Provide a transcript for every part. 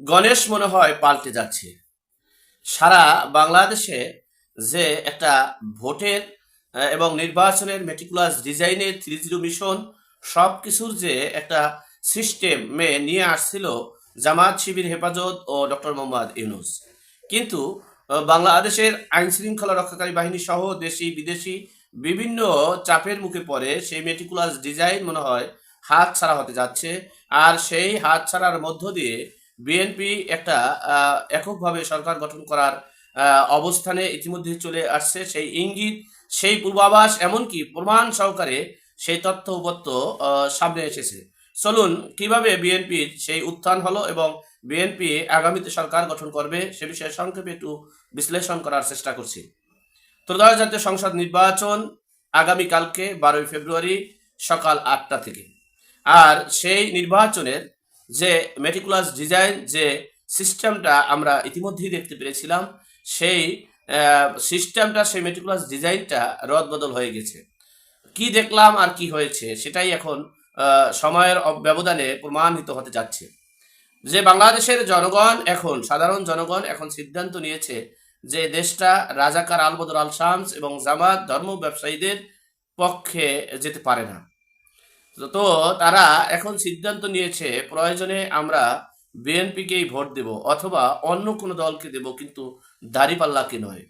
গণেশ মনে হয় পাল্টে যাচ্ছে। সারা বাংলাদেশে যে একটা ভোটের এবং নির্বাচনের মেটিকুলাস ডিজাইনের থ্রি জিরো মিশন সব কিছুর যে একটা সিস্টেমে নিয়ে আসছিল জামাত শিবির হেফাজত ও ডক্টর মোহাম্মদ ইউনুস। কিন্তু বাংলাদেশের আইন শৃঙ্খলা রক্ষাকারী বাহিনী সহ দেশি, বিদেশি বিভিন্ন চাপের মুখে পড়ে সেই মেটিকুলাস ডিজাইন মনে হয় হাত ছাড়া হতে যাচ্ছে। আর সেই হাত ছাড়ার মধ্য দিয়ে বিএনপি একটা এককভাবে সরকার গঠন করার অবস্থানে ইতিমধ্যে চলে আসছে। সেই ইঙ্গিত, সেই পূর্বাভাস, এমনকি প্রমাণ সহকারে সেই তথ্য উপত্য সামনে এসেছে। চলুন, কীভাবে বিএনপির সেই উত্থান হলো এবং বিএনপি আগামীতে সরকার গঠন করবে, সে বিষয়ে সংক্ষেপে একটু বিশ্লেষণ করার চেষ্টা করছি। ত্রয়োদশ জাতীয় সংসদ নির্বাচন আগামীকালকে বারোই ফেব্রুয়ারি সকাল আটটা থেকে। আর সেই নির্বাচনের যে মেটিকুলাস ডিজাইন যে সিস্টেমটা আমরা ইতিমধ্যেই দেখতে পেরেছিলাম, সেই সিস্টেমটা সেই মেটিকুলাস ডিজাইনটা রদবদল হয়ে গেছে। কি দেখলাম আর কি হয়েছে সেটাই এখন সময়ের ব্যবধানে প্রমাণিত হতে যাচ্ছে। যে বাংলাদেশের জনগণ এখন, সাধারণ জনগণ এখন সিদ্ধান্ত নিয়েছে যে দেশটা রাজাকার আলবদর আল শামস এবং জামাত ধর্ম ব্যবসায়ীদের পক্ষে যেতে পারে না। তো- তারা এখন সিদ্ধান্ত নিয়েছে, প্রয়োজনে আমরা বিএনপিকেই ভোট দেব অথবা অন্য কোনো দলকে দেব, কিন্তু দাড়িপাল্লাকে নয়।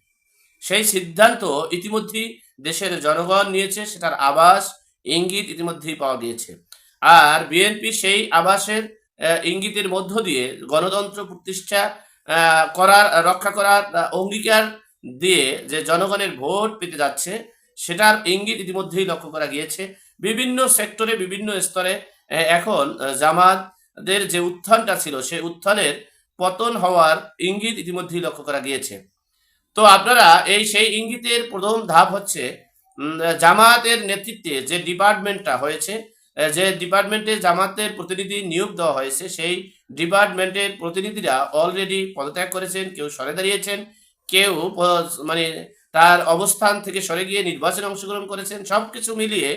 সেই সিদ্ধান্ত ইতিমধ্যেই দেশের জনগণ নিয়েছে, সেটার আবাস ইঙ্গিত ইতিমধ্যেই পাওয়া গিয়েছে। আর বিএনপি সেই আবাসের ইঙ্গিতের মধ্য দিয়ে গণতন্ত্র প্রতিষ্ঠা করার, রক্ষা করার অঙ্গীকার দিয়ে যে জনগণের ভোট পেতে যাচ্ছে, সেটার ইঙ্গিত ইতিমধ্যেই লক্ষ্য করা গিয়েছে। বিভিন্ন সেক্টরে, বিভিন্ন স্তরে এখন জামাতদের যে উত্থানটা ছিল সেই উত্থানের পতন হওয়ার ইঙ্গিত ইতিমধ্যেই লক্ষ্য করা গিয়েছে। তো আপনারা এই সেই ইঙ্গিতের প্রথম ধাপ হচ্ছে জামাতের নেতৃত্বে যে ডিপার্টমেন্টটা হয়েছে যে ডিপার্টমেন্টে জামাতের প্রতিনিধি নিয়োগ দেওয়া হয়েছে, সেই ডিপার্টমেন্টের প্রতিনিধিরা অলরেডি পদত্যাগ করেছেন, কেউ সরে দাঁড়িয়েছেন, কেউ মানে তার অবস্থান থেকে সরে গিয়ে নির্বাচনে অংশগ্রহণ করেছেন সব কিছু মিলিয়ে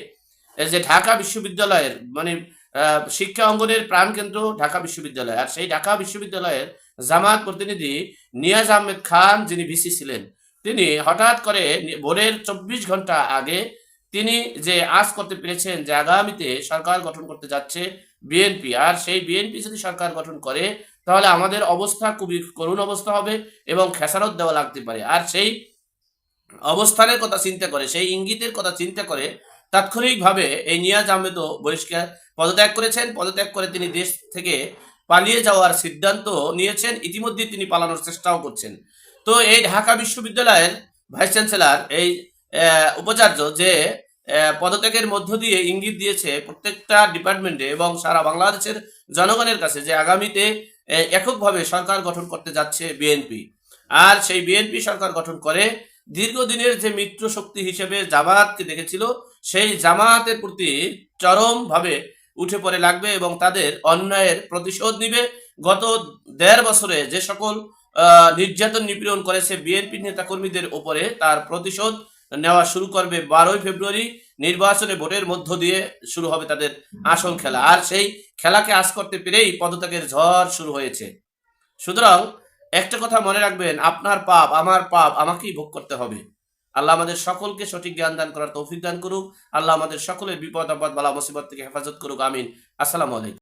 যে ঢাকা বিশ্ববিদ্যালয়ের মানে শিক্ষা অঙ্গনের প্রাণকেন্দ্র ঢাকা বিশ্ববিদ্যালয়। আর সেই ঢাকা বিশ্ববিদ্যালয়ের জামাত প্রতিনিধি নিয়াজ আহমেদ খান যিনি ভিসি ছিলেন, তিনি হঠাৎ করে ভোরের চব্বিশ ঘণ্টা আগে তিনি যে আজ করতে পেরেছেন যে আগামীতে সরকার গঠন করতে যাচ্ছে বিএনপি, আর সেই বিএনপি যদি সরকার গঠন করে, তাহলে আমাদের অবস্থা খুবই করুণ অবস্থা হবে এবং খেসারত দেওয়া লাগতে পারে। আর সেই অবস্থানের কথা চিন্তা করে, সেই ইঙ্গিতের কথা চিন্তা করে তাৎক্ষণিকভাবে এই নিয়াজ আহমেদও বহিষ্কার, পদত্যাগ করেছেন। পদত্যাগ করে তিনি দেশ থেকে পালিয়ে যাওয়ার সিদ্ধান্ত নিয়েছেন। ইতিমধ্যে তিনি পালানোর চেষ্টাও করছেন। তো এই ঢাকা বিশ্ববিদ্যালয়ের ভাইস চ্যান্সেলর, এই উপাচার্য যে পদত্যাগের মধ্য দিয়ে ইঙ্গিত দিয়েছে প্রত্যেকটা ডিপার্টমেন্টে এবং সারা বাংলাদেশের জনগণের কাছে যে আগামীতে এককভাবে সরকার গঠন করতে যাচ্ছে বিএনপি। আর সেই বিএনপি সরকার গঠন করে দীর্ঘদিনের যে মিত্র শক্তি হিসেবে জামাতকে দেখেছিল, সেই জামাতের প্রতি চরমভাবে উঠে পড়ে লাগবে এবং তাদের অন্যায়ের প্রতিশোধ নিবে। গত দেড় বছরে যে সকল নির্যাতন নিপীড়ন করেছে বিএনপি নেতাকর্মীদের ওপরে, তার প্রতিশোধ নেওয়া শুরু করবে বারোই ফেব্রুয়ারি। নির্বাচনে ভোটের মধ্য দিয়ে শুরু হবে তাদের আসল খেলা। আর সেই খেলাকে আজ করতে পেরেই পদত্যাগের ঝড় শুরু হয়েছে। সুতরাং একটা কথা মনে রাখবেন, আপনার পাপ, আমার পাপ আমাকেই ভোগ করতে হবে। আল্লাহ আমাদের সকলকে সঠিক জ্ঞান দান করার তৌফিক দান করুক। আল্লাহ আমাদের সকলের বিপদ আপদ বালা মুসিবত থেকে হেফাজত করুক, আমিন। আসসালামু আলাইকুম।